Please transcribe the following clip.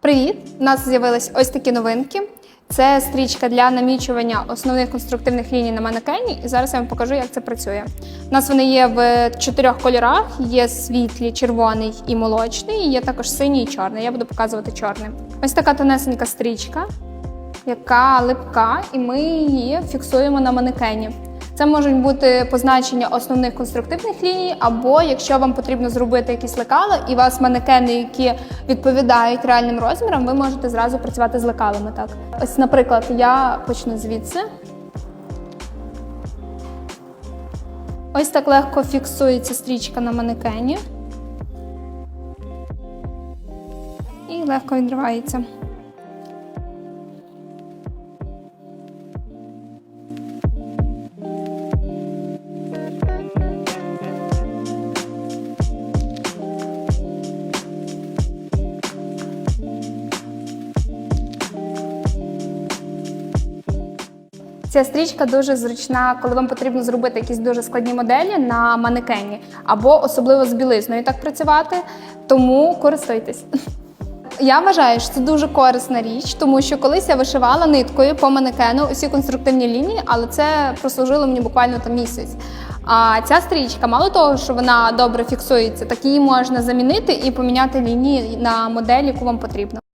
Привіт! У нас з'явились ось такі новинки. Це стрічка для намічування основних конструктивних ліній на манекені, і зараз я вам покажу, як це працює. У нас вони є в чотирьох кольорах: є світлі, червоний і молочний, і є також синій і чорний. Я буду показувати чорним. Ось така тонесенька стрічка, яка липка, і ми її фіксуємо на манекені. Це можуть бути позначення основних конструктивних ліній, або якщо вам потрібно зробити якісь лекала, і у вас манекени, які відповідають реальним розмірам, ви можете зразу працювати з лекалами. Так, ось, наприклад, я почну звідси. Ось так легко фіксується стрічка на манекені. І легко відривається. Ця стрічка дуже зручна, коли вам потрібно зробити якісь дуже складні моделі на манекені, або особливо з білизною так працювати. Тому користуйтесь. Я вважаю, що це дуже корисна річ, тому що колись я вишивала ниткою по манекену усі конструктивні лінії, але це прослужило мені буквально там місяць. А ця стрічка, мало того, що вона добре фіксується, так її можна замінити і поміняти лінії на модель, яку вам потрібно.